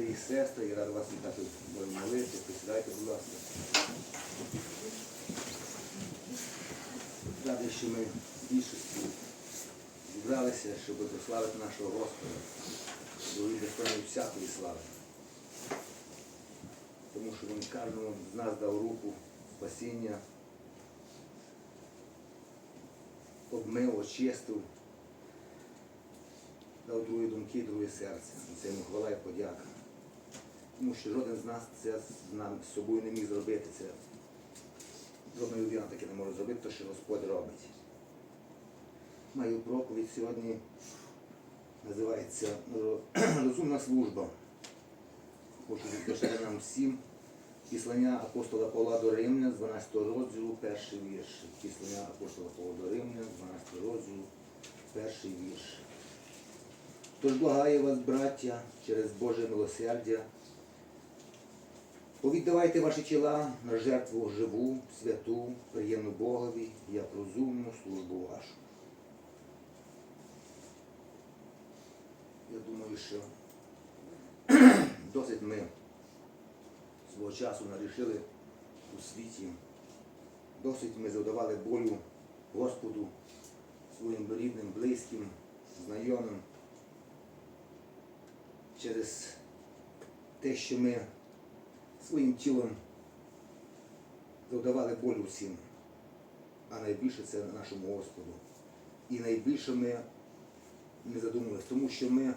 Брати і сестри, і радий вас вітати в Божій. Присідайте, будь ласка. Радий, що ми в більшості зібралися, щоб прославити нашого Господа, бо він достойний всякої слави. Тому що він кожному з нас дав руку спасіння, обмив, очистив, дав другі думки, друге серце. Це йому хвала і подяка. Тому що жоден з нас це з собою не міг зробити. Це жодна людина таке не може зробити, то що Господь робить. Маю проповідь сьогодні називається Розумна служба. Хочу відписати нам всім післання апостола Павла до Римлян 12 розділу, перший вірш. Післання апостола Павла до Римлян 12 розділу, перший вірш. Тож благаю вас, браття, через Боже милосердя, повіддавайте ваші тіла на жертву живу, святу, приємну Богові, як розумну службу вашу. Я думаю, що досить ми свого часу нарішили у світі, досить ми завдавали болю Господу, своїм рідним, близьким, знайомим через те, що ми своїм тілом завдавали болю всім, а найбільше це нашому Господу. І найбільше ми не задумувалися, тому що ми,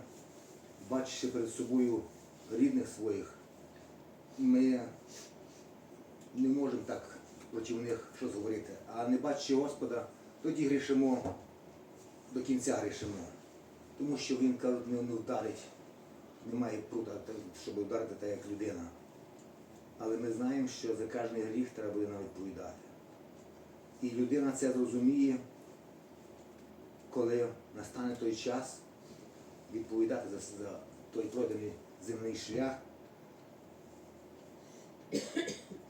бачачи перед собою рідних своїх, ми не можемо так проти них щось говорити. А не бачачи Господа, тоді грішимо, до кінця грішимо. Тому що він кажуть, не, вдарить, немає прута, щоб вдарити так, як людина. Але ми знаємо, що за кожен гріх треба буде нам відповідати. І людина це зрозуміє, коли настане той час відповідати за, за той пройдений земний шлях.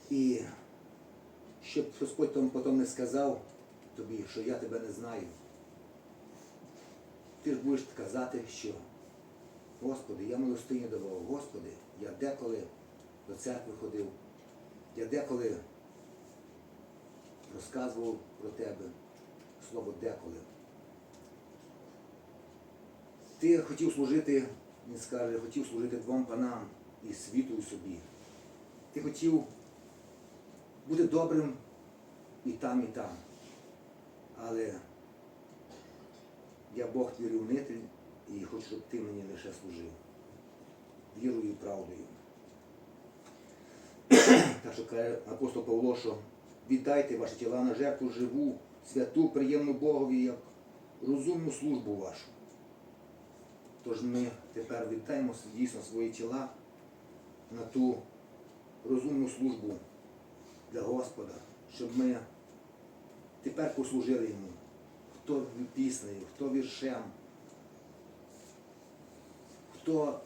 І щоб Господь потім не сказав тобі, що я тебе не знаю, ти ж будеш казати, що Господи, я милостиню давав, Господи, я деколи до церкви ходив, я деколи розказував про тебе, слово деколи. Ти хотів служити, він скаже, хотів служити двом панам і світу і собі. Ти хотів бути добрим і там, і там. Але я Бог твій рівнитель і хочу, щоб ти мені лише служив. Вірою і правдою. Так що каже апостол Павло, що віддайте ваші тіла на жертву живу, святу, приємну Богові, як розумну службу вашу. Тож ми тепер віддаємо дійсно свої тіла на ту розумну службу для Господа, щоб ми тепер послужили йому, хто піснею, хто віршем, хто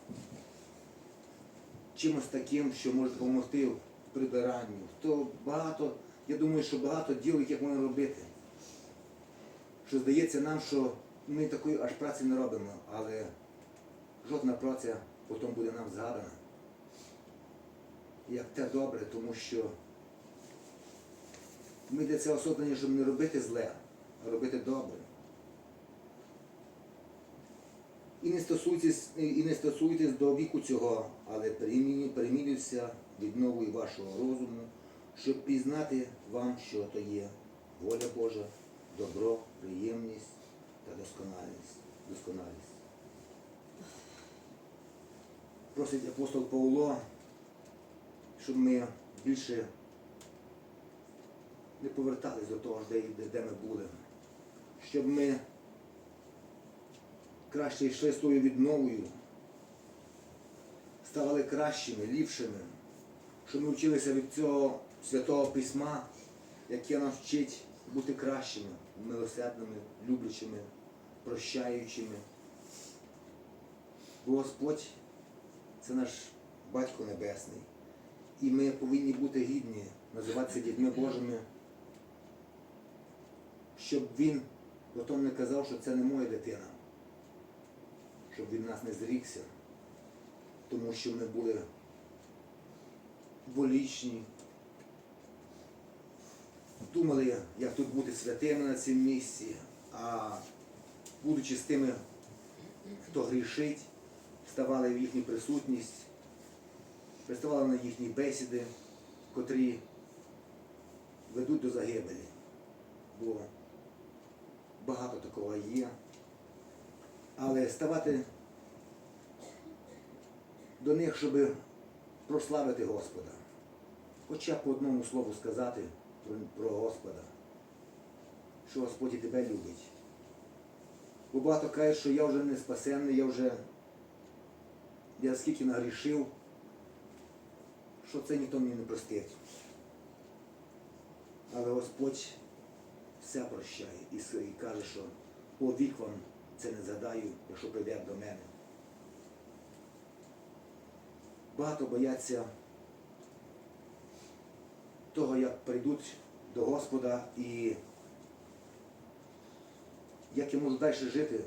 чимось таким, що може допомогти в прибиранні, хто багато, я думаю, що багато діл, яких можна робити. Що здається нам, що ми такої аж праці не робимо, але жодна праця потім буде нам згадана. Як те добре, тому що ми для цього особлені, щоб не робити зле, а робити добре. І не стосуйтесь, і не стосуйтесь до віку цього, але переміню- перемінюйся відновою вашого розуму, щоб пізнати вам, що то є воля Божа, добро, приємність та досконалість. досконалість. Просить апостол Павло, щоб ми більше не повертались до того, де, де, ми були, щоб ми краще йшли з тою відновою, ставали кращими, ліпшими, щоб ми вчилися від цього святого письма, яке нас вчить бути кращими, милосердними, люблячими, прощаючими. Бо Господь це наш Батько Небесний. І ми повинні бути гідні називатися дітьми Божими, щоб він потім не казав, що це не моя дитина, щоб він нас не зрікся. тому що ми були дволічні, думали, як тут бути святими на цьому місці, а будучи з тими, хто грішить, ставали в їхню присутність, приставали на їхні бесіди, котрі ведуть до загибелі. Бо багато такого є. Але ставати до них, щоб прославити Господа. Хоча по одному слову сказати про, про Господа, що Господь і тебе любить. Бо багато каже, що я вже не спасенний, я вже я скільки нагрішив, що це ніхто мені не простить. Але Господь все прощає і каже, що по вік вам це не згадаю, якщо прийде до мене. Багато бояться того, як прийдуть до Господа і як я можу далі жити,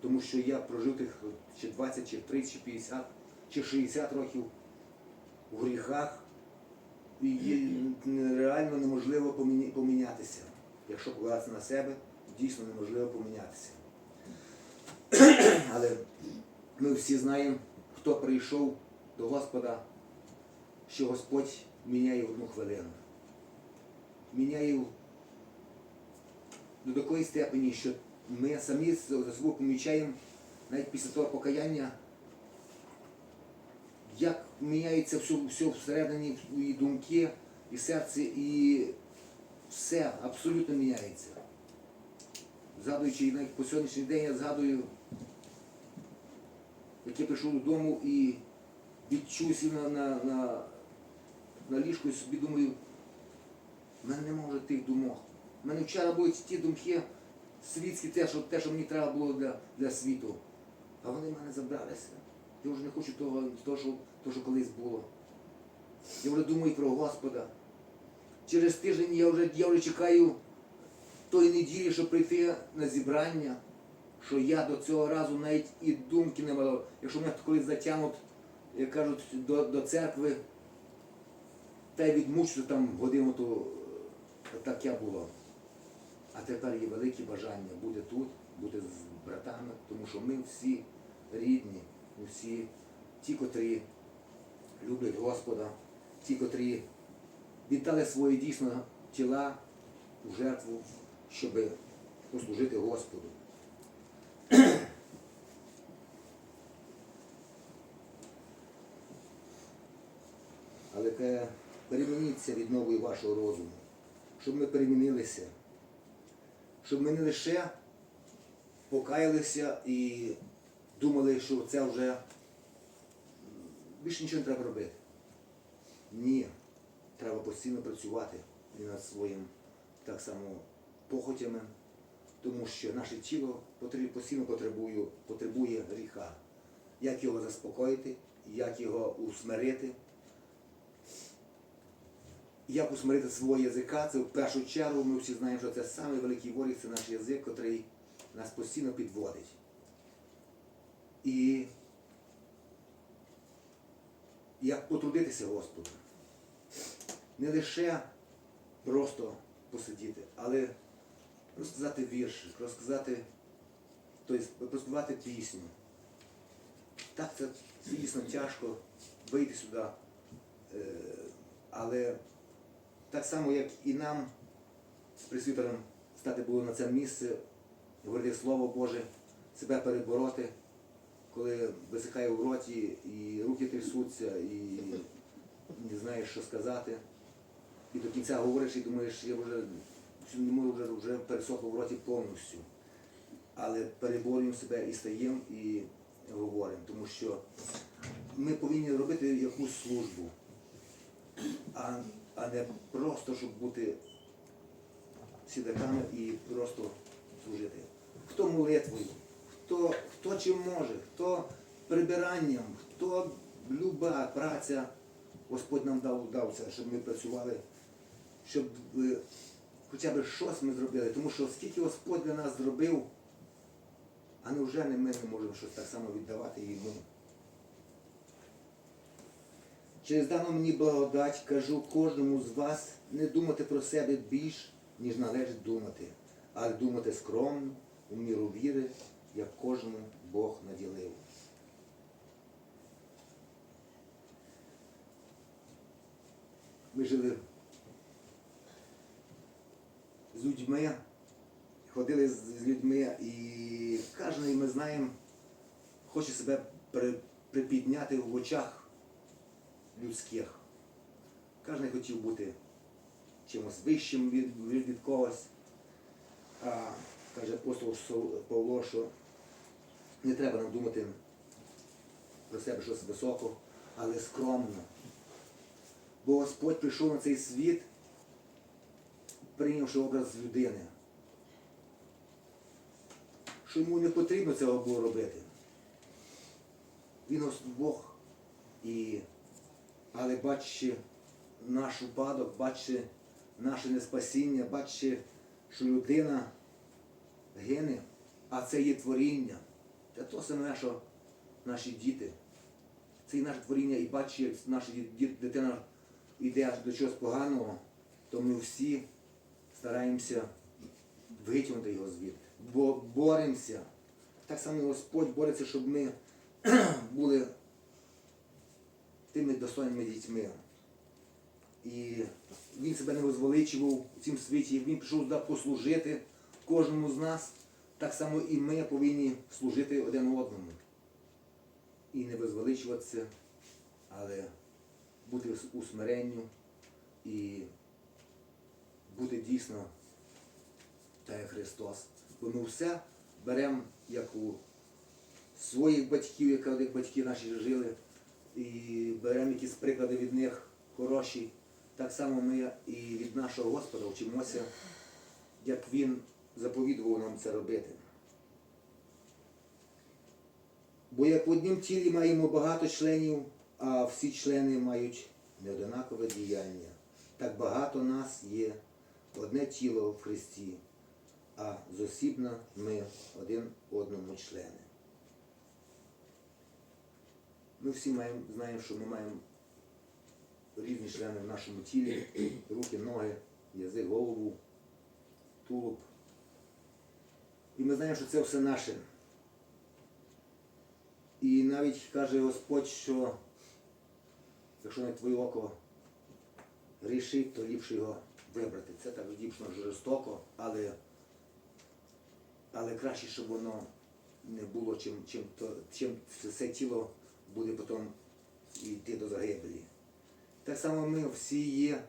тому що я прожив тих чи 20, чи 30, чи 50, чи 60 років в гріхах. І реально неможливо помінятися. Якщо поглядати на себе, дійсно неможливо помінятися. Але ми всі знаємо, хто прийшов до Господа, що Господь міняє одну хвилину. Міняє до такої степені, що ми самі за собою помічаємо навіть після того покаяння, як міняється все, все всередині і думки, і серце, і все абсолютно міняється. Згадуючи навіть по сьогоднішній день, я згадую, як я прийшов додому і сів на, на, на, на ліжку і собі думаю, в мене немає вже тих думок. У мене вчора були ті думки світські, те, що, те, що мені треба було для, для світу. А вони в мене забралися. Я вже не хочу того, того, що, того, що колись було. Я вже думаю про Господа. Через тиждень я вже, я вже чекаю тої неділі, щоб прийти на зібрання, що я до цього разу навіть і думки не мав. Якщо мене колись затягнуть, як кажуть, до, до церкви, та й відмучу там годину, то е, так я було. А тепер є велике бажання бути тут, бути з братами, тому що ми всі рідні, всі ті, котрі люблять Господа, ті, котрі віддали свої дійсно тіла у жертву, щоб послужити Господу. Каже, перемініться від нової вашого розуму, щоб ми перемінилися, щоб ми не лише покаялися і думали, що це вже більше нічого не треба робити. Ні, треба постійно працювати і над своїм так само похотями, тому що наше тіло постійно потребує, потребує гріха. Як його заспокоїти, як його усмирити. Як усмирити свого язика, це в першу чергу ми всі знаємо, що це самий великий ворог, це наш язик, який нас постійно підводить. І як потрудитися Господу. Не лише просто посидіти, але розказати вірші, розказати, тобто проспівати пісню. Так, це дійсно тяжко вийти сюди. Е, Але так само, як і нам з присвітером стати було на це місце, говорити Слово Боже, себе перебороти, коли висихає в роті, і руки трясуться, і не знаєш, що сказати. І до кінця говориш і думаєш, я вже не вже, вже пересохло в роті повністю. Але переборюємо себе і стаємо і говоримо, тому що ми повинні робити якусь службу, а, а не просто, щоб бути сідаками і просто служити. Хто молитвою, хто, хто чим може, хто прибиранням, хто люба праця, Господь нам дав, дав це, щоб ми працювали, щоб е, хоча б щось ми зробили. Тому що скільки Господь для нас зробив, а невже не ми не можемо щось так само віддавати йому. Через дану мені благодать кажу кожному з вас не думати про себе більш, ніж належить думати, але думати скромно, у міру віри, як кожному Бог наділив. Ми жили з людьми, ходили з людьми, і кожен, ми знаємо, хоче себе припідняти в очах людських. Кожен хотів бути чимось вищим від, від, від когось. А каже апостол Павло, що не треба нам думати про себе щось високо, але скромно. Бо Господь прийшов на цей світ, прийнявши образ людини. Що йому не потрібно цього було робити. Він Бог. І, але бачачи наш упадок, бачачи наше неспасіння, бачачи, що людина гине, а це є творіння. Це то саме, що наші діти. Це і наше творіння, і бачачи, як наша дитина йде до чогось поганого, то ми всі стараємося витягнути його звідти. Бо боремося. Так само Господь бореться, щоб ми були тими достойними дітьми. І він себе не возвеличував у цім світі, він прийшов сюди послужити кожному з нас. Так само і ми повинні служити один одному. І не возвеличуватися, але бути у смиренню і бути дійсно так як Христос. Бо ми все беремо як у своїх батьків, як батьки наші жили, і беремо якісь приклади від них хороші. Так само ми і від нашого Господа вчимося, як Він заповідував нам це робити. Бо як в однім тілі маємо багато членів, а всі члени мають неодинакове діяння. Так багато нас є одне тіло в Христі, а зосібно ми один одному члени. Ми всі маємо, знаємо, що ми маємо різні члени в нашому тілі, руки, ноги, язик, голову, тулуб. І ми знаємо, що це все наше. І навіть каже Господь, що якщо не твоє око грішить, то ліпше його вибрати. Це так дійсно жорстоко, але, але краще, щоб воно не було, чим, чим, то, чим все тіло буде потім йти до загибелі. Так само ми всі є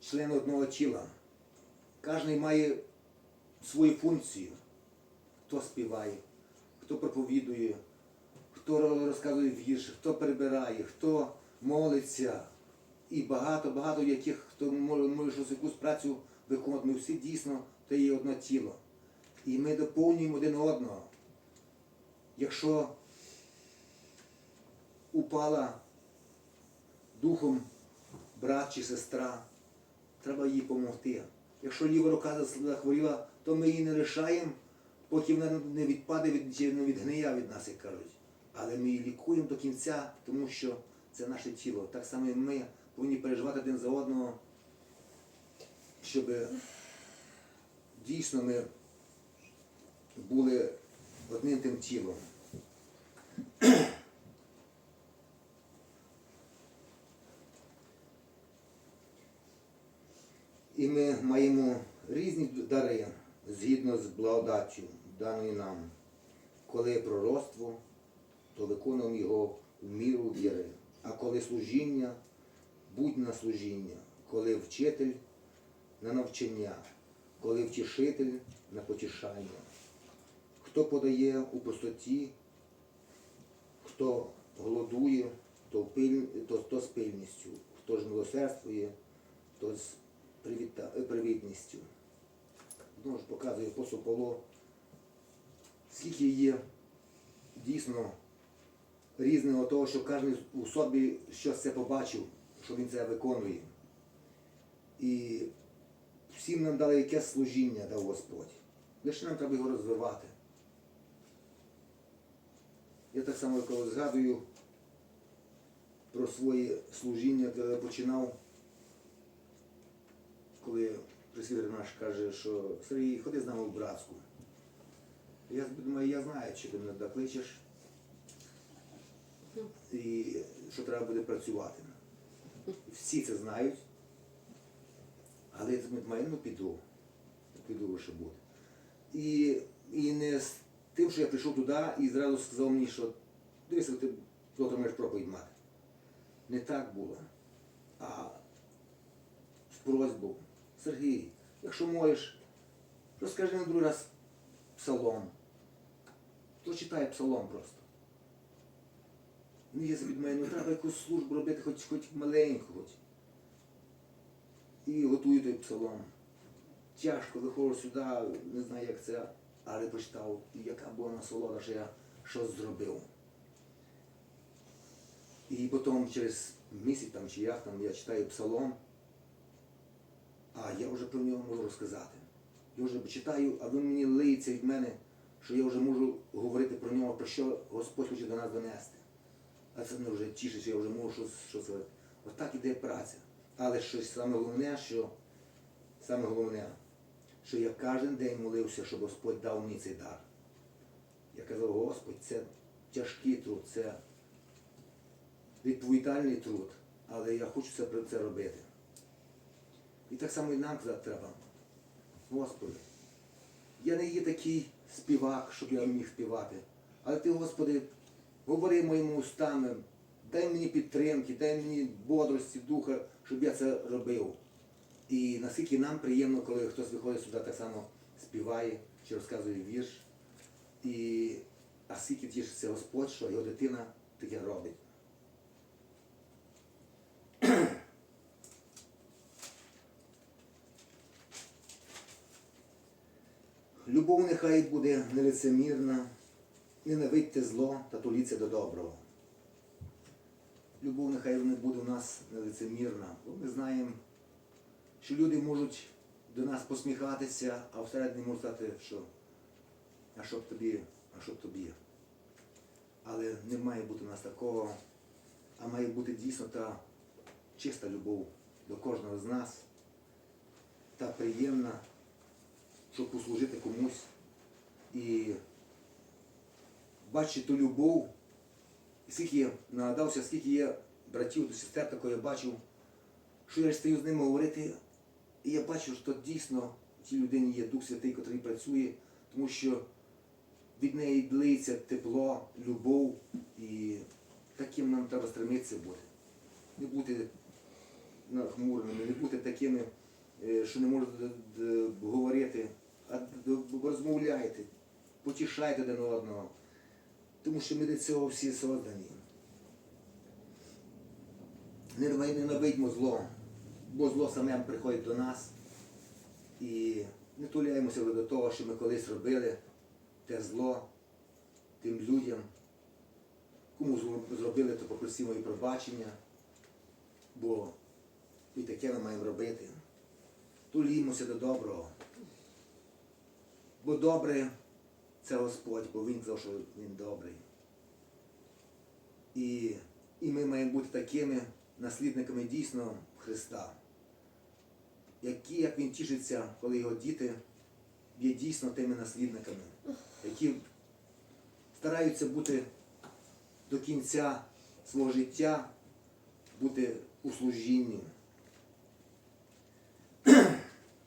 члени одного тіла. Кожен має свою функцію. Хто співає, хто проповідує, хто розказує вірші, хто прибирає, хто молиться. І багато-багато яких, хто може, може щось якусь працю виконувати. Ми всі дійсно то є одне тіло. І ми доповнюємо один одного. Якщо упала духом брат чи сестра, треба їй допомогти. Якщо ліва рука захворіла, то ми її не лишаємо, поки вона не відпаде від, не відгниє від нас, як кажуть. Але ми її лікуємо до кінця, тому що це наше тіло. Так само і ми повинні переживати один за одного, щоб дійсно ми були одним тим тілом. І ми маємо різні дари згідно з благодаттю, даною нам. Коли пророцтво, то виконуємо його в міру віри. А коли служіння, будь на служіння, коли вчитель на навчання, коли втішитель на потішання. Хто подає у простоті, хто голодує, то, пиль, то, то з пильністю, хто ж милосердствує, то з е, привітністю. Знову ж показує апостол Павло, скільки є дійсно різного того, що кожен у собі щось це побачив, що він це виконує. І всім нам дали якесь служіння дав Господь. Лише нам треба його розвивати. Я так само, коли згадую, про своє служіння, коли я починав, коли присвітер наш каже, що Сергій, ходи з нами в братську. Я думаю, я знаю, чи ти мене туди кличеш, і що треба буде працювати. Всі це знають, але я думаю, ну піду, піду лише буде. І, і не з тим, що я прийшов туди і зразу сказав мені, що дивися, ти завтра маєш проповідь мати. Не так було. А з просьбою, Сергій, якщо можеш, розкажи на другий раз псалом. То читай псалом просто. Ну, є від мене, ну треба якусь службу робити, хоч, хоч маленьку, хоч. І готую той псалом. Тяжко виходжу сюди, не знаю, як це, але почитав, яка була насолода, що я щось зробив. І потім через місяць там, чи як там я читаю псалом, а я вже про нього можу розказати. Я вже читаю, а він мені лиється від мене, що я вже можу говорити про нього, про що Господь хоче до нас донести. А це мене вже тішить, що я вже можу щось, щось говорити. Отак іде праця. Але щось саме головне, що саме головне, що я кожен день молився, щоб Господь дав мені цей дар. Я казав, Господь, це тяжкий труд, це відповідальний труд, але я хочу це, це робити. І так само і нам треба. Господи, я не є такий співак, щоб я міг співати. Але ти, Господи, говори моїми устами, дай мені підтримки, дай мені бодрості, духа, щоб я це робив. І наскільки нам приємно, коли хтось виходить сюди, так само співає чи розказує вірш. І а скільки тішиться Господь, що його дитина таке робить. Любов нехай буде нелицемірна, ненавидьте зло та туліться до доброго. Любов нехай не буде у нас нелицемірна, бо ми знаємо, що люди можуть до нас посміхатися, а всередині можуть сказати, що а що б тобі, а що б тобі. Але не має бути у нас такого, а має бути дійсно та чиста любов до кожного з нас, та приємна, щоб послужити комусь. І бачити ту любов, скільки я нагадався, скільки є братів та сестер, такого я бачив, що я стою з ними говорити, і я бачу, що дійсно в цій людині є Дух Святий, який працює, тому що від неї длиться тепло, любов, і таким нам треба стремитися бути. Не бути нахмуреними, не бути такими, е, що не д- говорити, розмовляйте, потішайте один одного. Тому що ми для цього всі создані. Не ненавидьмо зло, бо зло саме приходить до нас. І не туляємося до того, що ми колись робили те зло тим людям. Кому зробили, то попросимо і пробачення, бо і таке ми маємо робити. Тулімося до доброго. Бо добре це Господь, бо Він що Він добрий. І, і ми маємо бути такими наслідниками дійсно Христа, які, як Він тішиться, коли його діти є дійсно тими наслідниками, які стараються бути до кінця свого життя, бути у служінні.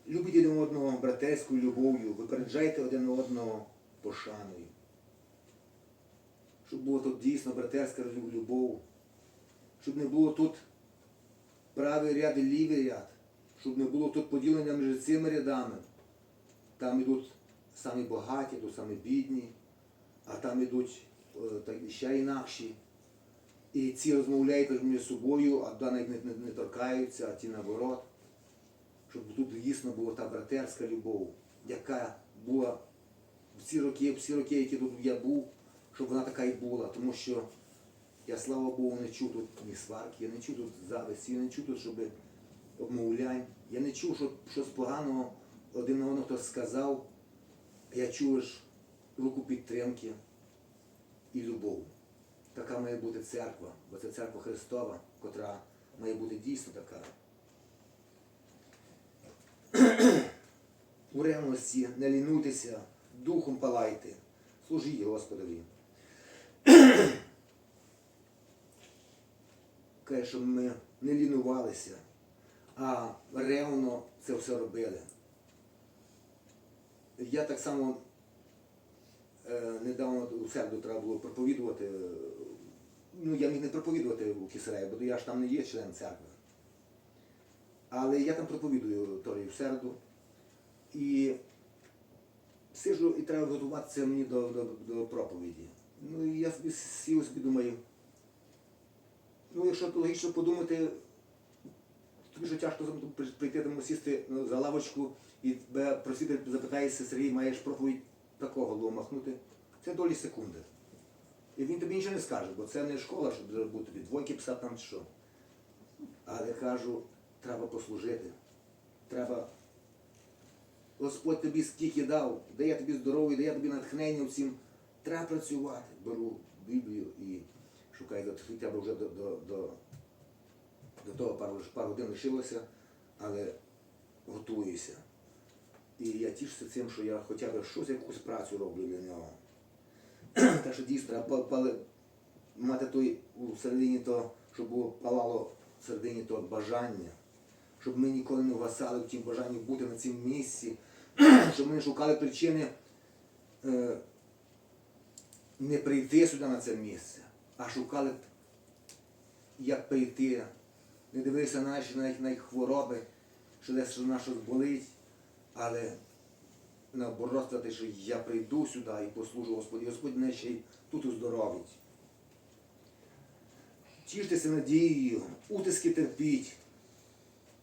Любіть один одного братерською любов'ю, випереджайте один одного пошаною. Щоб було тут дійсно братерська любов, щоб не було тут правий ряд і лівий ряд, щоб не було тут поділення між цими рядами. Там йдуть самі багаті, тут самі бідні, а там йдуть е, ще інакші. І ці розмовляють між собою, а до не, не, не торкаються, а ті наоборот. Щоб тут дійсно була та братерська любов, яка була всі роки, всі роки, які тут я був, щоб вона така і була. Тому що я, слава Богу, не чув тут ні сварки, я не чув тут зависті, я не чув тут, щоб обмовлянь. Я не чув, щоб щось поганого один на одного хтось сказав. Я чув ж руку підтримки і любов. така має бути церква, бо це церква Христова, котра має бути дійсно така. У ревності не лінуйтеся, духом палайте, служіть Господові. Каже, щоб ми не лінувалися, а ревно це все робили. Я так само е, недавно у середу треба було проповідувати. е, Ну, я міг не проповідувати у Кисареї, бо я ж там не є член церкви. Але я там проповідую торі в середу. І сижу і треба готуватися мені до, до, до проповіді. Ну і я собі сів собі думаю. Ну, якщо логічно подумати, тобі що тяжко прийти тому сісти ну, за лавочку і тебе просити запитаєшся, Сергій, маєш проповідь такого голову махнути. Це долі секунди. І він тобі нічого не скаже, бо це не школа, щоб бути тобі двойки писати там чи що. Але кажу, треба послужити. Треба. Господь тобі скільки дав, дає тобі здоров'я, дає тобі натхнення всім. Треба працювати. Беру Біблію і шукаю хоча б вже до, до, до, до того пару, пару годин лишилося, але готуюся. І я тішуся цим, що я хоча б щось, якусь працю роблю для нього. Так що дійсно треба пали- мати той у середині то, щоб було палало в середині то бажання, щоб ми ніколи не вгасали в тім бажанні бути на цьому місці, щоб ми не шукали причини е, не прийти сюди на це місце, а шукали, як прийти, не дивилися на наші навіть на їх хвороби, що десь що нас болить, але наоборот сказати, що я прийду сюди і послужу Господі. Господь мене ще й тут оздоровить. Тіштеся надією, утиски терпіть,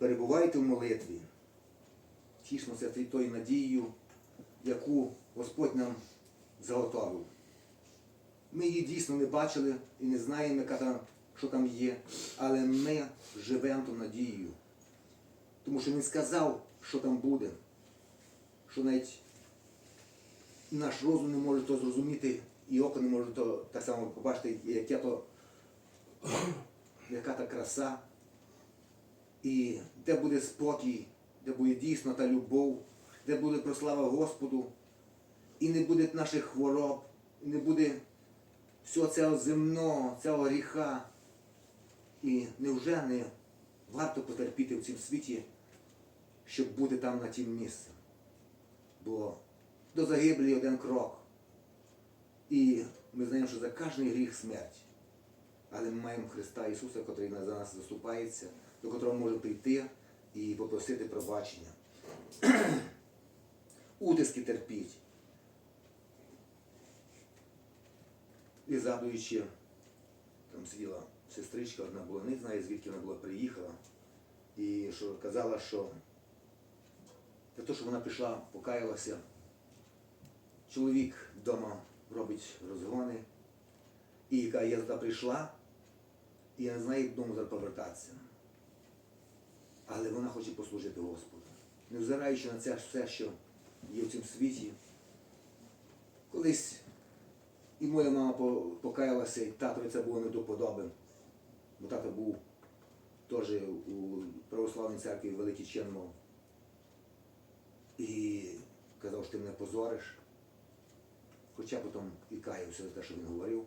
перебувайте в молитві. Тішмося тою надією, яку Господь нам заготовив. Ми її дійсно не бачили і не знаємо, яка що там є, але ми живемо ту надією. Тому що він сказав, що там буде що навіть наш розум не може то зрозуміти, і око не може то так само побачити, яке то, яка та краса, і де буде спокій, де буде дійсно та любов, де буде прослава Господу, і не буде наших хвороб, і не буде всього цього земного, цього гріха. І невже не варто потерпіти в цьому світі, щоб бути там на тім місці? бо до загиблі один крок. І ми знаємо, що за кожний гріх смерть. Але ми маємо Христа Ісуса, який за нас заступається, до котрого може прийти і попросити пробачення. Утиски терпіть. І згадуючи, там сиділа сестричка, одна була, не знаю, звідки вона була приїхала, і що казала, що за те, що вона пішла, покаялася. Чоловік вдома робить розгони. І яка я туди прийшла, і я не знаю, як зараз повертатися. Але вона хоче послужити Господу. Невзираючи на це все, що є в цьому світі. Колись і моя мама покаялася, і татові це було не до. Бо тато був теж у православній церкві великий чин мав. І казав, що ти мене позориш. Хоча потім і каявся за те, що він говорив.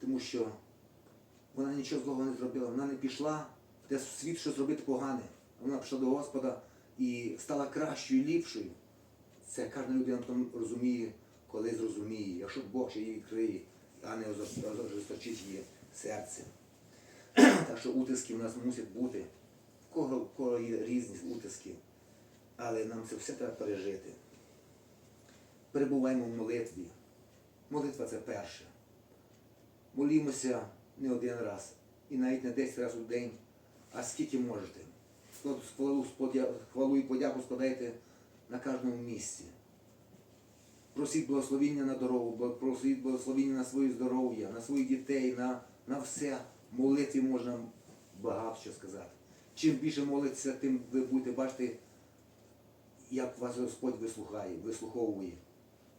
Тому що вона нічого злого не зробила. Вона не пішла те світ щось зробити погане. Вона пішла до Господа і стала кращою, ліпшою. Це кожна людина потім розуміє, коли зрозуміє, якщо Бог ще її відкриє, а не ожесточить її серце. Так що утиски в нас мусять бути. В кого, в кого є різні утиски. Але нам це все треба пережити. Перебуваємо в молитві. Молитва це перше. Молімося не один раз. І навіть не 10 разів у день, а скільки можете. Хвалу, хвалу і подяку складайте на кожному місці. Просіть благословіння на дорогу, просіть благословіння на своє здоров'я, на своїх дітей, на, на все. Молитві можна багато що сказати. Чим більше молитися, тим ви будете бачити, як вас Господь вислухає, вислуховує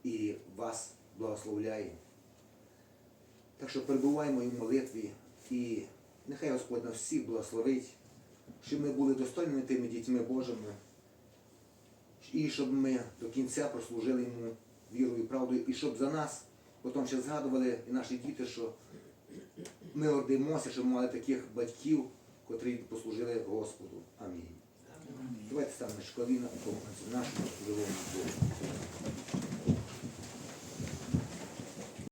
і вас благословляє. Так що перебуваємо і в молитві, і нехай Господь нас всіх благословить, щоб ми були достойними тими дітьми Божими, і щоб ми до кінця прослужили йому вірою і правдою, і щоб за нас потім ще згадували і наші діти, що ми гордимося, що ми мали таких батьків, котрі послужили Господу. Амінь. Давайте станемо шкаліна по нашому живому Богу.